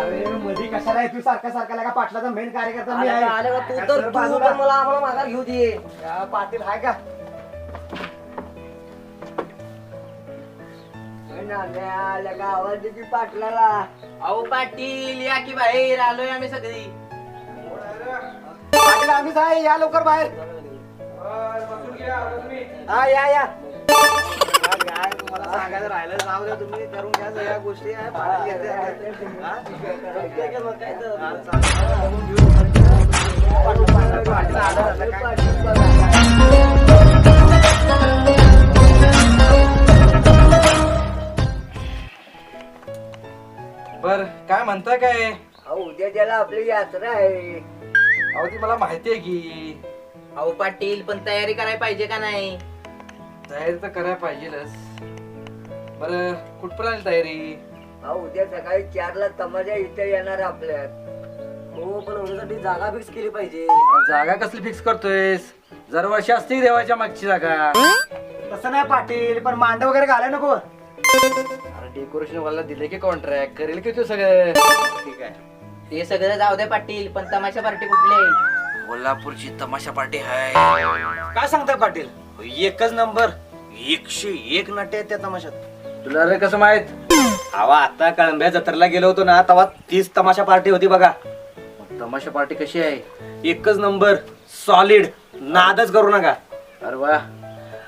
अरे मध्ये कशाला आहे? तू सारखा सारखा लागा पाटलाचा मेन कार्यकर्ता मी आहे. आले का तू तर तू बाजूला? पण मला आम्हाला माघार घेऊ दे. या पाटील हाय का? आल्या का आवाज दे की पाटलाला. अहो पाटील या की बाहेर. आलोय आम्ही सगळी. पाटील आम्हीच आहे. या लवकर बाहेर. हा या या. तुम्हाला सांगायचं राहिलं जाऊ द्या तुम्ही करून घ्या सगळ्या गोष्टी आहे? बर काय म्हणताय काय? अहो, उद्या त्याला आपली यात्रा आहे. अहो ती मला माहिती आहे की. अहो पाटील पण तयारी करायला पाहिजे का नाही? तयारी तर करायला पाहिजेलच. बर कुठपर्यंत तयारी? अहो, उद्या सकाळी चारला तमाशा इथे येणार आपल्यात. हो पण उद्यासाठी जागा फिक्स केली पाहिजे. जागा कसली फिक्स करतोयस? दरवर्षी असते देवाच्या मागची जागा? तसं नाही पाटील पण मांड वगैरे घालाय नको. अरे डेकोरेशन वाला दिले की कॉन्ट्रॅक्ट करेल की तू सगळं? ठीक आहे. ते सगळं जाऊ दे पाटील पण तमाशा पार्टी कुठली आहे? कोल्हापूरची तमाशा पार्टी आहे. काय सांगताय पाटील? एकच नंबर एकशे एक नाट्य आहेत त्या तमाशात. तुला रे कसं माहीत? अहो आता कळंब्या जत्रेला गेलो होतो ना तेव्हा तीच तमाशा पार्टी होती बघा. तमाशा पार्टी कशी आहे? एकच नंबर सॉलिड नादच करू नका. अरे वा.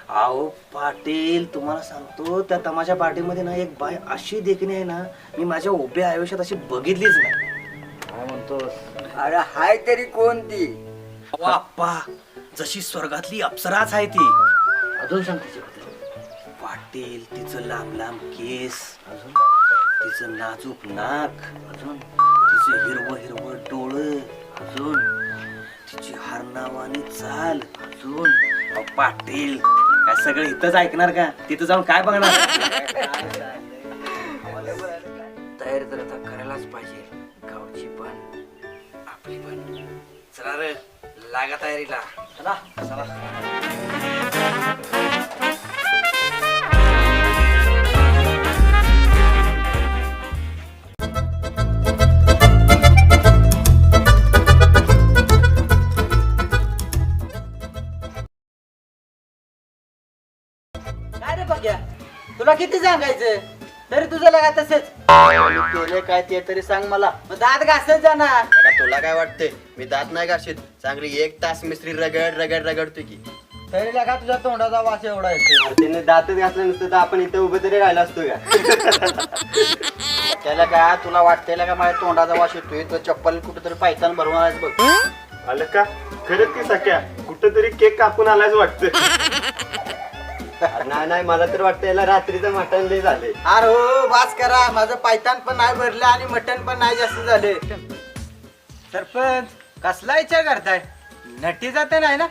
अहो पाटील तुम्हाला सांगतो त्या तमाशा पार्टीमध्ये ना एक बाय अशी देखणी आहे ना मी माझ्या उभ्या आयुष्यात अशी बघितलीच नाही. काय म्हणतोस? अरे हाय तरी कोणती? अहो, आप्पा जशी स्वर्गातली अप्सराच आहे ती. अजून सांग तिच्याबद्दल तेल तिचं लांब लांब केस अजून. तिचं नाजूक नाक अजून. तिचं हिरवं हिरवं डोळ अजून. तिची हरनावानी चाल अजून. अहो, पाटील काय सगळं इथंच ऐकणार का? तिथं जाऊन काय बघणार? तयारी तर आता करायलाच पाहिजे. गावची पण आपली पण. चला रे लागा तयारीला. चला चला. तुला किती सांगायचं? तरी तुझं लगा तसंच. केले काय ते तरी सांग मला. मग दात घासत जाणार. तुला काय वाटतंय? मी दात नाही घाशीत. चांगली एक तास मिस्त्री रगड रगड रगडतोय की. तरी लगा तुझ्या तोंडाचा वास एवढा येतो त्याने दातच घासलं नसतं तर आपण इथं उभं तरी राहिला असतो का? त्याला काय तुला वाटतंय का माझ्या तोंडाचा वास येतोय? तो चप्पल कुठेतरी पायतान भरून आलायस बघ. आलं का? खरंच की सख्या कुठंतरी केक कापून आलाच वाटतं. नाही नाही मला तर वाटतं याला रात्रीचं मटण लय झाले अरे हो वास करा. माझं पायतान पण नाही भरलं आणि मटण पण नाही जास्त झाले. सरपंच कसला विचार करताय? नटी जाते नाही ना?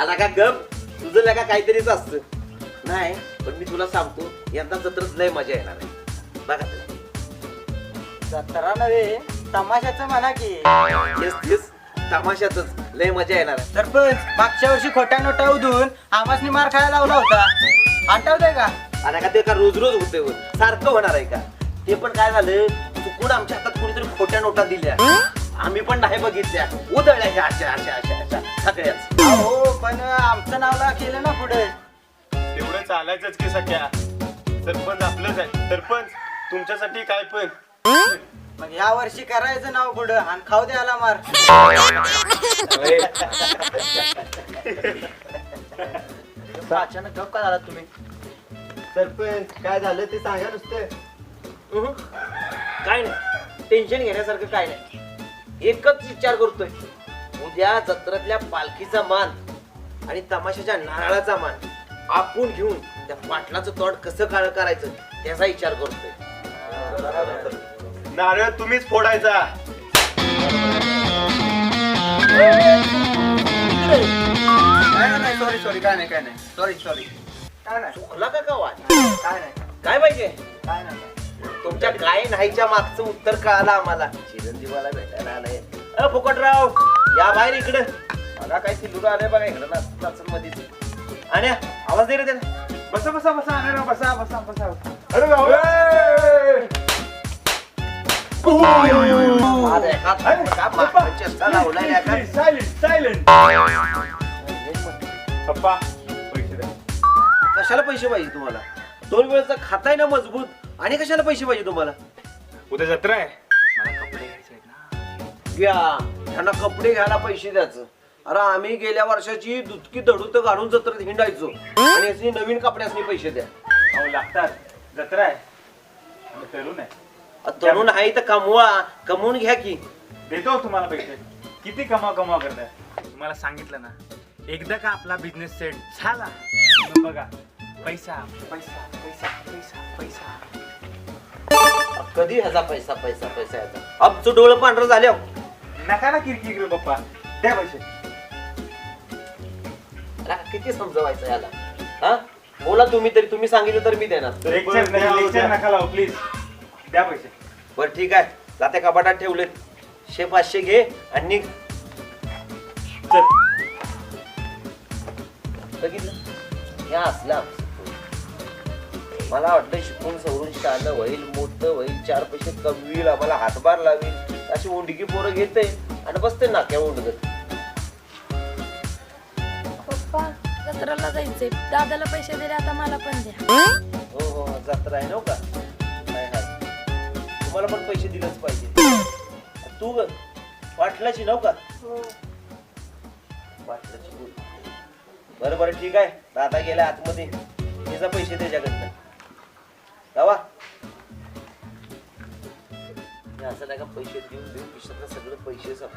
आला का गप? तुझं लगा काहीतरीच असतं. नाही. पण मी तुला सांगतो यंदा जत्रच लय मजा येणार आहे. बघा तरी. जत्रा नव्हे तमाशाचं म्हणा की. तेच तेच तमाशातच लय मजा येणार आहे. सरपंच मागच्या वर्षी खोट्या नोटा उधून आमासनी मार खायला लावला होता. आठवतंय का? आणि का ते का रोज रोज होते सारखं होणार आहे का? ते पण काय झालं? चुकून आमच्या हातात कोणीतरी खोट्या नोटा दिल्या. आम्ही पण नाही बघितल्या. उदळल्या ह्या अशा अशा अशा अशा. सगळ्याच. हो पण आमचं नावला केलं ना पुढे. तेवढं चालायचंच की सख्या. सरपंच आपलंच आहे. सरपंच तुमच्यासाठी काय पण. मग ह्या वर्षी करायचं नाव पुढं आणि खाऊ द्यायला मार. अचानक गप का झाला तुम्ही? सरपंच काय झालं ते सांगा नुसतं. उहु. काय नाही टेन्शन घेण्यासारखं काय नाही. एकच विचार करतोय. उद्या जत्रातल्या पालखीचा मान आणि तमाशाच्या नारळाचा मान आपण घेऊन त्या पाटलाचं तोंड कसं काळ करायचं त्याचा विचार करतोय. नारळ तुम्हीच फोडायचा. काय नाही सॉरी सॉरी काय नाही काय नाही. सॉरी सॉरी काय नाही. चुकला का गावात काय नाही. काय पाहिजे? काय नाही. तुमच्या काय नाहीच्या मागचं उत्तर कळालं आम्हाला. चिरंजीवाला भेटायला आलंय. अ फुकटराव या बाहेर इकडं. बघा काय सिल्लूर आलंय बघा इकडं मध्ये आणि आवाज दे रे त्याला. बसा बसा बसा अरे बसा बसा बसा अरे, सायलेंट सायलेंट पप्पा पैसे द्या कशाला पैसे पाहिजे तुम्हाला? दोन वेळेचा खाताय ना मजबूत आणि कशाला पैसे पाहिजे तुम्हाला? उद्या जत्रा आहे. घ्या. त्यांना कपडे घ्यायला पैसे द्यायचं. अरे आम्ही गेल्या वर्षाची दुधकी दडूत घालून जत्रेत हिंडायचो. आणि याची नवीन कपड्यासनी पैसे द्या. अहो लागतात. जत्रा आहे. आम्ही तरुण आहे. तरुण आहे तर कमवा कमवून घ्या की? देतो तुम्हाला पैसे. किती कमा कमा करताय? तुम्हाला सांगितलं ना. एकदा का आपला बिझनेस सेट झाला मग बघा. पैसा पैसा पैसा पैसा पैसा. कधी ह्याचा पैसा पैसा पैसा याचा? आमचं डोळं पांढरं झाल्या नका ना किरकिर करू पप्पा. द्या पैसे. किती समजवायचं याला? हा? बोला तुम्ही तरी तुम्ही सांगितलं तर मी देणार. लेक्चर नाही लेक्चर नका लावू प्लीज द्या पैसे. बरं ठीक आहे. जाते कपाटात ठेवलेत शे पाचशे घे आणि निघ. चल. बघितलं? या असला मला वाटलं शिकून सवरून शाळा होईल मोठं होईल चार पैसे कमवील आम्हाला हातभार लावेल. अशी उंडकी पोरं घेते आणि बसते नाक्या उंडगत. पप्पा जत्राला जायचंय. दादाला पैसे दिले आता मला पण द्या. हो हो जत्रा आहे नव्ह का? हाय हाय तुम्हाला पण पैसे दिलेच पाहिजे. तू ग पाटलाची नव्ह का? पाटलाची तू बरं बरं ठीक आहे. दादा गेला आतमध्ये. तिचा पैसे त्याच्याकडनं. जावा. हे असं नाही का पैसे देऊन देऊन खिशातलं सगळं पैसे सम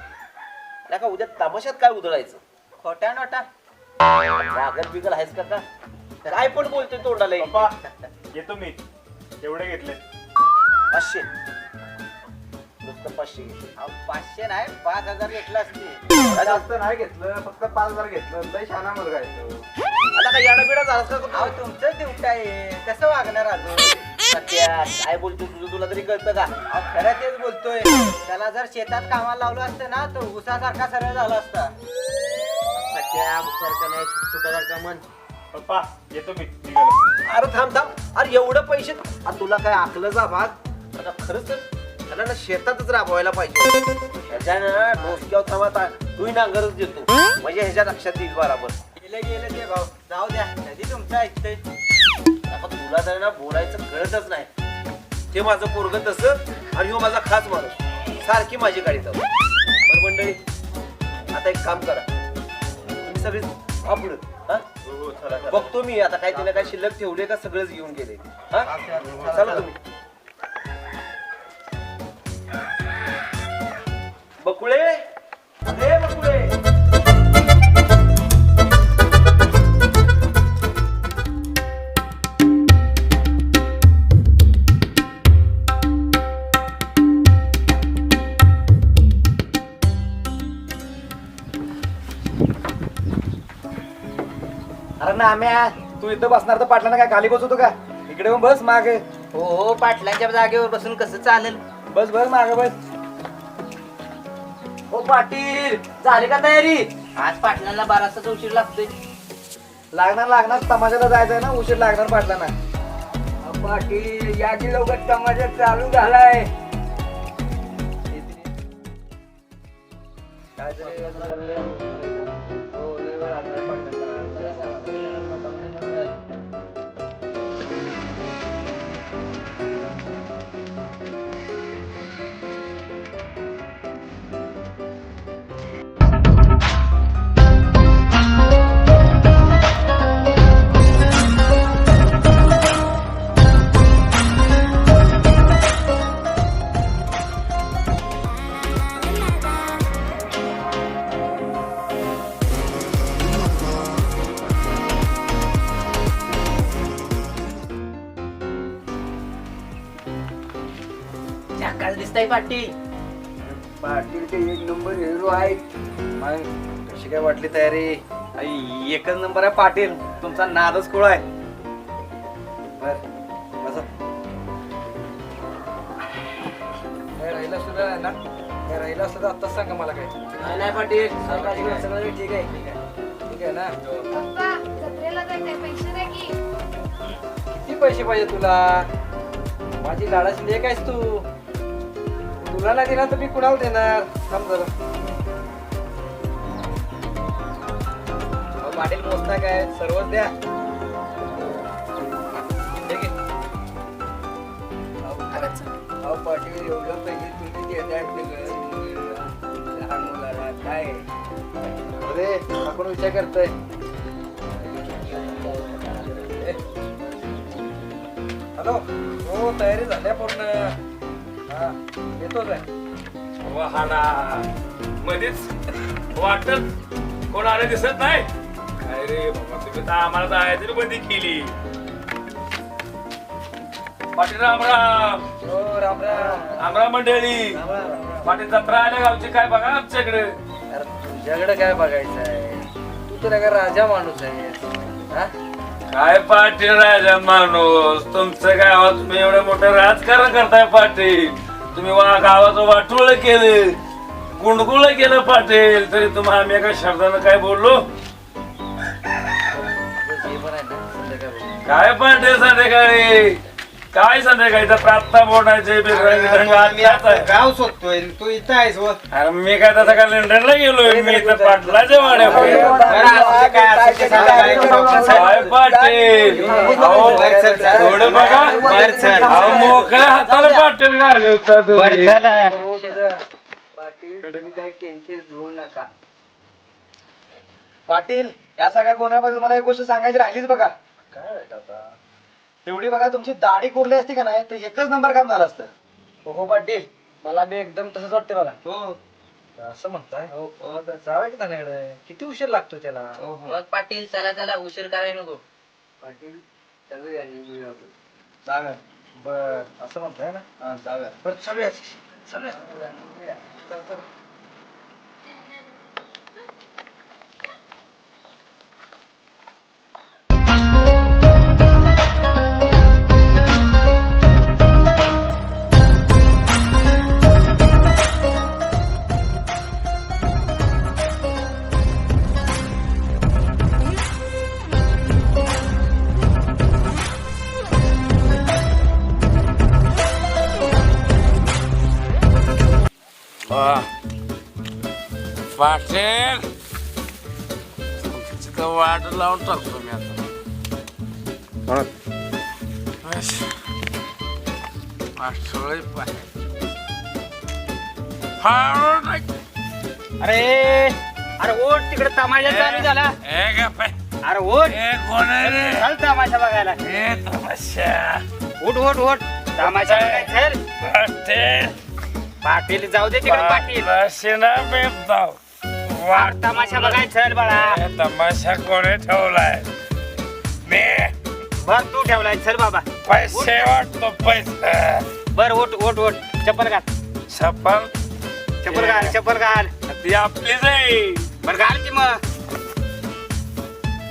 नाही का उद्या तमाशात काय उधळायचं? खोट्या नोटा. रागल बिगल आहेस का? काय पण बोलतोय तोंडाला. पप्पा येतो मी. एवढे घेतले. पाचशे. नुसतं पाचशे. अहो, पाचशे नाही पाच हजार घेतलं असते. जास्त नाही घेतलं फक्त पाच हजार घेतलं. लय शहाणा मुलगा आहे तो. आता काय याडा बिडा झालास का? अहो तू? तुमचं ड्युटी आहे. कसं वागणार अजून? सत्या, काय बोलतो तुझं? तुला तरी कळतं का? अहो, खरं तेच बोलतोय. त्याला जर शेतात कामाला लावलं असतं ना तो उसासारखा सरळ झाला असता. सत्या नाही सुटासारखा मन पप्पा येतो मी निघालो. अरे थांब थांब. अरे एवढं पैसे अरे तुला काय आकलं जा भाग? आता खरंच तर त्याला ना शेतातच राबवायला पाहिजे ह्याच्यानं डोसक्यावर थांबा ता- तूही नांगरच देतो. म्हणजे ह्याच्या लक्षात येईल बरोबर. गेले गेले ते भाऊ. जाऊ द्या. कधी तुमचं ऐकतंय. आता तुला तर ना बोलायचं कळतच नाही. ते माझं पोरग तसं आणि ह्यो माझा खास माणूस. सारखी माझी गाडी चालू बरं मंडळी आता एक काम करा. तुम्ही सगळे वापरू हा? हो हो. बघतो मी आता काय तिने काय शिल्लक ठेवले का सगळंच घेऊन गेले. हा? चला तुम्ही. बकुळे? अरे बकुळे! अरे ना आम्या तू इथं बसणार तर पाटलांना काय खाली बसवतो का? इकडे येऊन बस माग. हो हो पाटलांच्या जागेवर बसून कसं चालेल? बस बस माग बस. पाटील. झाली का तयारी? आज पाटलांना बाराचा उशीर लागतोय. लागणार लागणार. तमाशाला जायचंय ना उशीर लागणार पाटलांना. पाटील या की लवकर तमाशा चालू झालाय. हो, पाटील? पाटील ते एक नंबर हिरो आहेत. मग कशी काय वाटली तयारी? आई, एकच नंबर आहे पाटील. तुमचा नादच कुळ आहे. बर बसा. काय राहिला सुद्धा आहे ना? काय राहिला सुद्धा आत्ताच सांगा मला काय. नाही नाही पाटील सगळं सगळं ठीक आहे. ठीक आहे. ठीक आहे ना? पप्पा जत्रेला जायचंय पैसे द्या की. किती पैसे पाहिजे तुला? माझी लाडाची लेख आहेस तू. तुला नाही दिला तर मी कुणाला देणार? समजा जरा. अहो, पाटील मोजता काय? सर्वच द्या. अहो पाटील एवढं पैसे तुम्ही देतात लहान मुलाला काय? अरे आपण विचार करतोय. हॅलो. हो तयारी झाल्या पूर्ण. हा वाहना मध्येच वाटत कोण आले दिसत नाही. काय रे बाबा तुम्ही तर आम्हाला जायची बंदी केली. पाटील रामराम हो राम राम. रामराम मंडळी. राम राम, राम. राम. पाटील जत्रा आल्या गावची काय बघा आमच्याकडे. अरे तुझ्याकडे काय बघायचं आहे तू तर एका राजा माणूस आहे. हा? काय पाटील राजा माणूस? तुमचं गावात तुम्ही एवढं मोठं राजकारण करताय पाटील. तुम्ही वा गावाचं वाटोळ केलं. गुंडगुळ केलं पाटील तरी तुम्हाला आम्ही एका शब्दानं काय बोललो. काय पाटील संध्याकाळी? काय संध्याकाळी तर प्रार्थना बोलायचे आत्याच आहे. गाव शोधतोय तू इथं आहेस व अरे मी काय तसं काय लंडनला गेलोय मी तर पाटलाच्या वाड्या बरं, असं काय असं ते काय? काय पाटील अहो, बर, चल, चल. थोडं बघा बर, चल. अहो, मोकळ्या हाताला पाटील घालवता बरं, तुम्ही. हो पाटील या सगळ्या कोणाबद्दल मला एक गोष्ट सांगायची राहिलीच बघा तेवढी बघा तुमची दाढी कोरली असती का नाही तर एकच नंबर काम झालं असतं. हो हो पाटील मला बी एकदम तसंच वाटते बघा. हो. असं म्हणताय? हो हो, तर जाऊया की त्याच्याकडे किती उशीर लागतो त्याला? मग पाटील चला चला उशीर करायला नको? पाटील. जाऊया. बर असं म्हणताय ना? हा, जाऊया. बरं चलूया चलूया. लावून टाकतो मी आता. पाठोळे पाय. अरे अरे ओट तिकडे तमाशा चालू झाला. ए गप्प. आहे. अरे ओट ए कोण आहे रे? चल तमाशा बघायला. ए तमाशा. उठ उठ उठ. तमाशा बघायला चल. पाटील. पाटील जाऊ दे तिकडे पाटील. पाटील बेपदाव तमाशा बघायला चल बाळा. तमाशा कोणी ठेवलाय? मी? बर तू ठेवलाय चल बाबा. पैसे वाटतो पैसे. बर ओट ओट ओट. चप्पल घाल. छप्पन चप्पल घाल चप्पल घाल. ती आपलीच आहे बर घाल की मग.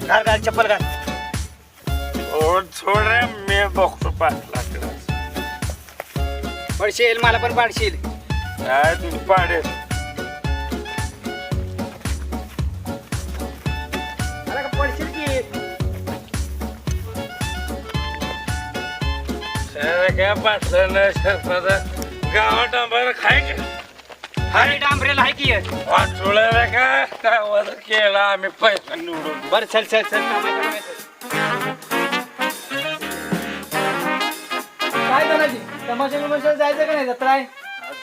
घाल घाल चप्पल घाल. ओ छोड रे मी बघतो पाटलाकडे. पडशील मला पण पाडशील. काय तू पाडेल. काय पाटलं सरपंच गावात आंबाला खाय का? हाय? डांबरेल आहे की वाटोळ्याला का? गावाला केला आम्ही पैसा निवडून. बर चल चल चल. काय करायची तमाशा बिमाशा जायचं का नाही? जत्रा आहे?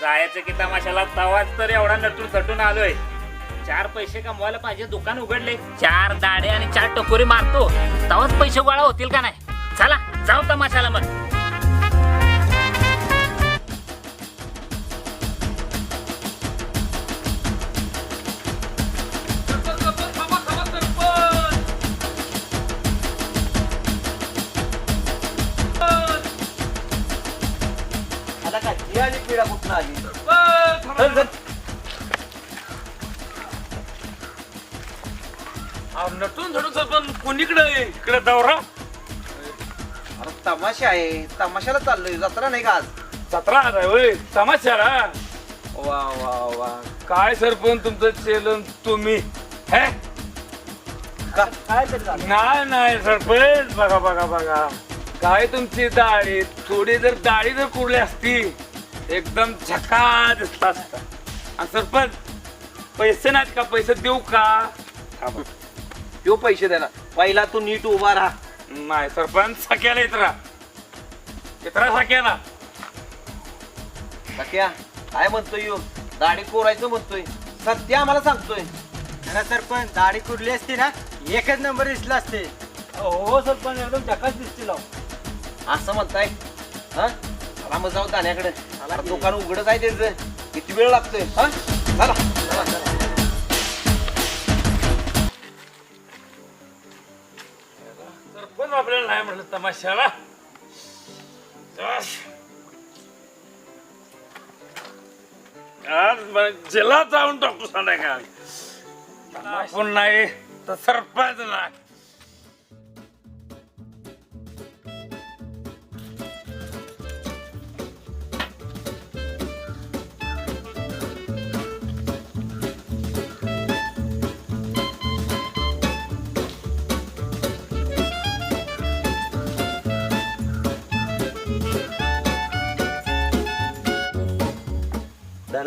जायचं की तमाशाला. तवाच तर एवढा नटून थटून आलोय. चार पैसे कमवायला पाहिजे दुकान उघडले. चार दाडे आणि चार टकोरी मारतो. तवाच पैसे गोळा होतील का नाही? चला जाऊ तमाशाला मग. काय ती आली? पिढा कुठं आली चल, चल. नटून थडून पण कोणीकडे इकडे दौरा. अरे तमाशा आहे. तमाशाला चाललोय. जत्रा नाही का आज? जत्रा आहे होय. तमाशाला वा वा वा. काय सरपंच तुमचं चेलन तुम्ही? हे? काय तरी झालं. नाही नाही सरपंच. बघा बघा बघा. काय तुमची दाढी? थोडी जर दाढी जर कुरली असती एकदम झका दिसला असता आणि सरपंच पैसे नाहीत का? पैसे देऊ का? थांबा. देऊ पैसे देणार पहिला तू नीट उभा राहा. नाही सरपंच सख्याला इतरा इतरा सख्याला. सख्या काय म्हणतोय यो? दाढी कोरायचं म्हणतोय. सत्य आम्हाला सांगतोय. अरे सरपंच दाढी कुठली असते ना एकच नंबर दिसला असते. हो सरपंच एकदम झकाच दिसतील अहो. असं म्हणताय? हा? चला मग जाऊ दाण्याकडे. दुकान उघडच आहे त्याचं. किती वेळ लागतोय? हा? चला. चला चला सरपंच आपल्याला नाही म्हटलं तमाशाला. जाश. आज मग जिल्हा जाऊन टाकतो संध्याकाळ आपण नाही तर सरपंच नाही.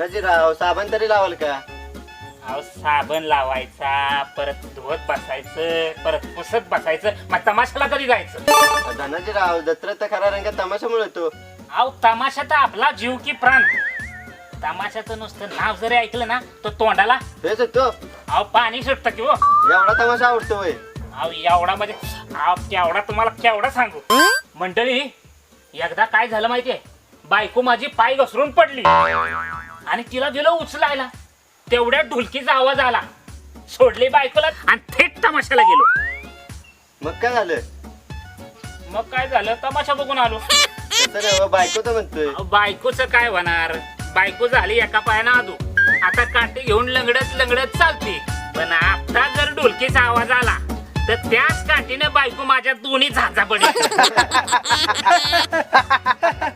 धनाजी राव साबण तरी लावाल का? अहो साबण लावायचा परत धुवत बसायचं परत पुसत बसायचं मग तमाशाला कधी जायचं? धनाजी राव जत्रा तर खरा रंग तमाशामुळे येतो अहो तमाशा तर आपला जीव की प्राण. तमाशाचं नुसतं नाव जरी ऐकलं ना तर तोंडाला. तेच होतो. अहो पाणी सुटतं की हो. एवढा तमाशा आवडतो होय. अहो एवढा म्हणजे अहो केवढा तुम्हाला केवढा सांगू? मंडळी एकदा काय झालं माहितीये? बायको माझी पाय घसरून पडली. आणि तिला दिलं उचलायला. तेवढ्या ढोलकीचा आवाज आला. सोडली बायकोला आणि थेट तमाशाला गेलो. मग काय झालं? मग काय झालं? तमाशा बघून आलो. बायको तर म्हणतोय. अहो, बायकोचं काय होणार? बायको झाली एका पायानं आदू. आता काठी घेऊन लंगडत लंगडत चालते. पण आता जर ढोलकीचा आवाज आला तर त्याच काठीनं बायको माझ्या दोन्ही झांजा पडली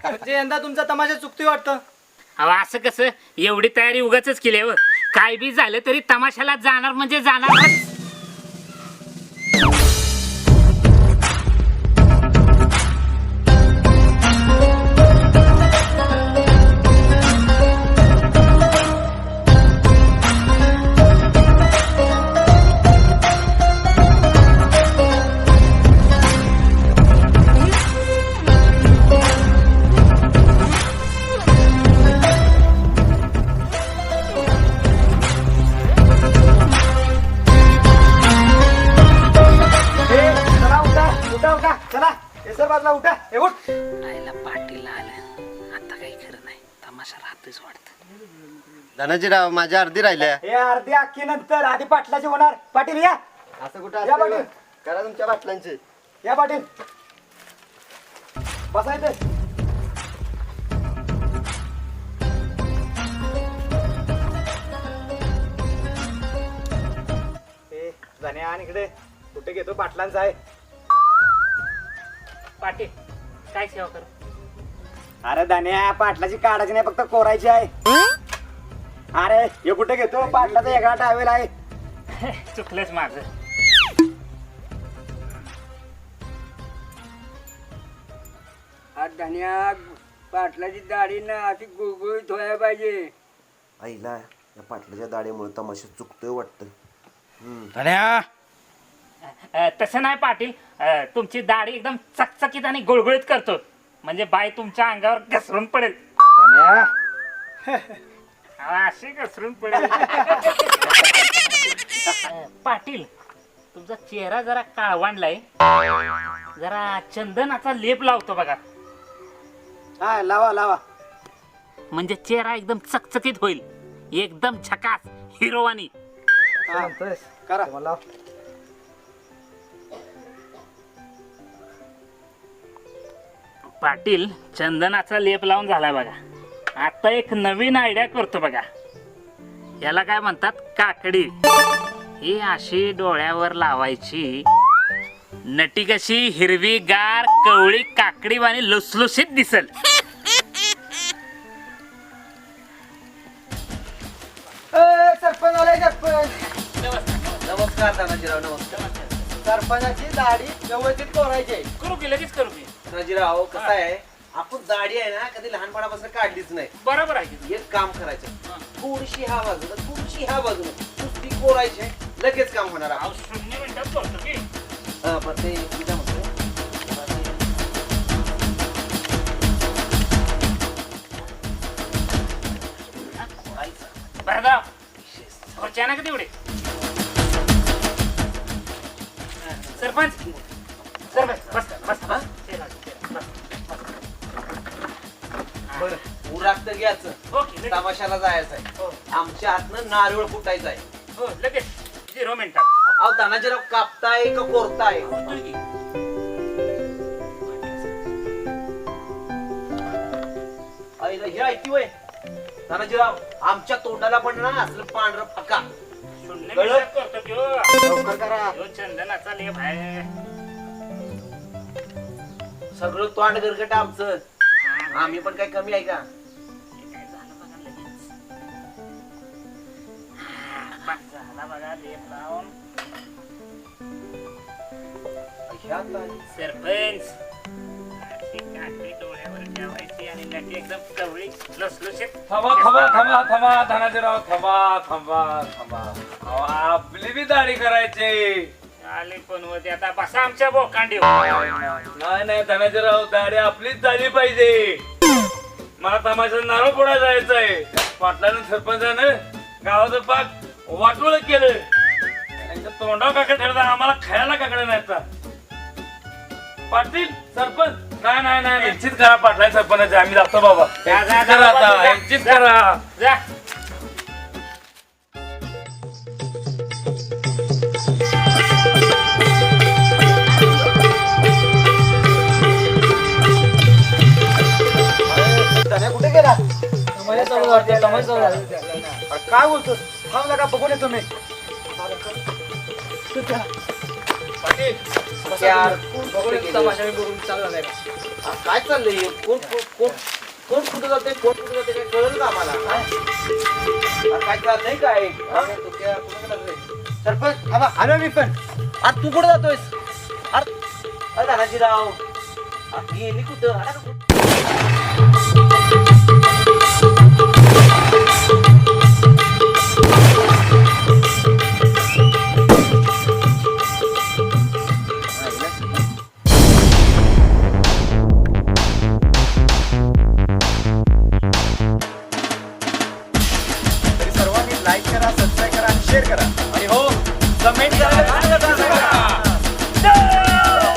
म्हणजे यंदा तुमचा तमाशा चुकतोय वाटतं. अहो असं कसं? एवढी तयारी उगाच केली हो. काय बी झालं तरी तमाशाला जाणार म्हणजे जाणार. राव माझ्या अर्धी राहिल्या. हे अर्धी अख्खी नंतर आधी पाटलाचे होणार. पाटील या. असं कुठं या असतं पाटील. होय? करा तुमच्या बाटलांचे या पाटील. बसायचं ए, जाण्या आणि इकडे. कुठे घेतो? पाटलांचा आहे. पाटील काय सेवा करू? अरे धान्या पाटलाची काढायची नाही फक्त कोरायची आहे. अरे हे कुठे घेतो? पाटलाचा वेगळा टावेल आहे. चुकलंच माझं. आज धन्या पाटलाची दाढी ना अशी गुळगुळीत व्हायला पाहिजे. आईला या पाटलाच्या दाढीमुळे तमाशा चुकतोय वाटतं. अ, तसं नाही पाटील. अ, तुमची दाढी एकदम चकचकीत आणि गुळगुळीत करतो. म्हणजे बाय तुमच्या अंगावर घसरून पडेल. अहो, अशी घसरून पडेल. अ, पाटील तुमचा चेहरा जरा काळवांडलाय जरा चंदनाचा लेप लावतो बघा. हा लावा लावा. म्हणजे चेहरा एकदम चकचकीत होईल. एकदम झकास हिरोवानी. हा करा. मला पाटील चंदनाचा लेप लावून झालाय बघा. आता एक नवीन आयडिया करतो बघा. याला काय म्हणतात? काकडी. ही अशी डोळ्यावर लावायची. नटी कशी हिरवी गार कवळी काकडी आणि लुसलुसीत दिसल. सरपंच आले सरपंच. नमस्कार तानाजीराव नमस्कार. सरपंचाची दाढी व्यवस्थित कोरायची करू की लगेच करू की. तानाजीराव कसं आहे? आपण दाढी आहे ना कधी लहानपणापासून काढलीच नाही. बरोबर आहे की एक काम करायचं. थोडीशी ह्या बाजूला थोडीशी ह्या बाजूला. नुसती कोरायची आहे, लगेच काम होणार अहो, आपण शून्य मिनिटात करतो की. हा, पण ते मी काय म्हणतोय, बरं जाऊ खुर्च्या ना का तेवढे? सरपंच सरपंच बस बस बस. तर घ्यायचं. ओके लगेच. तमाशाला जायचं हो. आहे आमच्या हातनं नारळ फुटायचं आहे हो लगेच. झिरो मिनिटात. अहो तानाजीराव कापताय का कोरताय? करतोय की. आईला हे ऐकी वय. तानाजीराव आमच्या तोंडाला पण ना असलं पांढरं फका. शून्य कळलं? मिनिटात करतो की हो. लवकर करा. ह्यो चंदनाचा लेप आहे. सगळं तोंड गरगट आमचं. आम्ही पण काय कमी आहे का? बघा लेप लावून. ह्या ताई- सरपंच. अशी काकडी डोळ्यावर ठेवायची आणि नटी एकदम कवळी लसलुशीत. थांबा थांबा थांबा थांबा धनाजीराव थांबा थांबा थांबा. अहो, आपली बी दाढी करायची. आले पण होते? आता बसा आमच्या बोकांडी नाही नाही धनाजीराव दाढी आपलीच झाली पाहिजे. मला तमाशा नारळ पुढे जायचंय. पाटलानं सरपंचानं गावाचं पाक वाटोळ केलं. त्यांच्या तोंडावर काकडे आम्हाला खायला काकडे नाही. पाटील सरपंच. नाही नाही नाही निश्चित करा पाटला सरपंच आम्ही जातो बाबा. जा, जा, निश्चित करा जा, आता. जा. निश्चित करा जा. धन्या कुठे गेला? अरे काय बोलतो थांब नका बघून येतो मी. चार कोण कुठे गेले? हा, काय चाललंय हे? कोण कोण कोण कोण कुठे जाते कोण कुठे जाते काय कळलं का आम्हाला? हा? हा, काय चाललंय काय हा? सरपंच थांबा आलो मी पण. अरे तू कुठे जातोयस? अरे अरे धनाजीराव. अरे गेली कुठं? अरे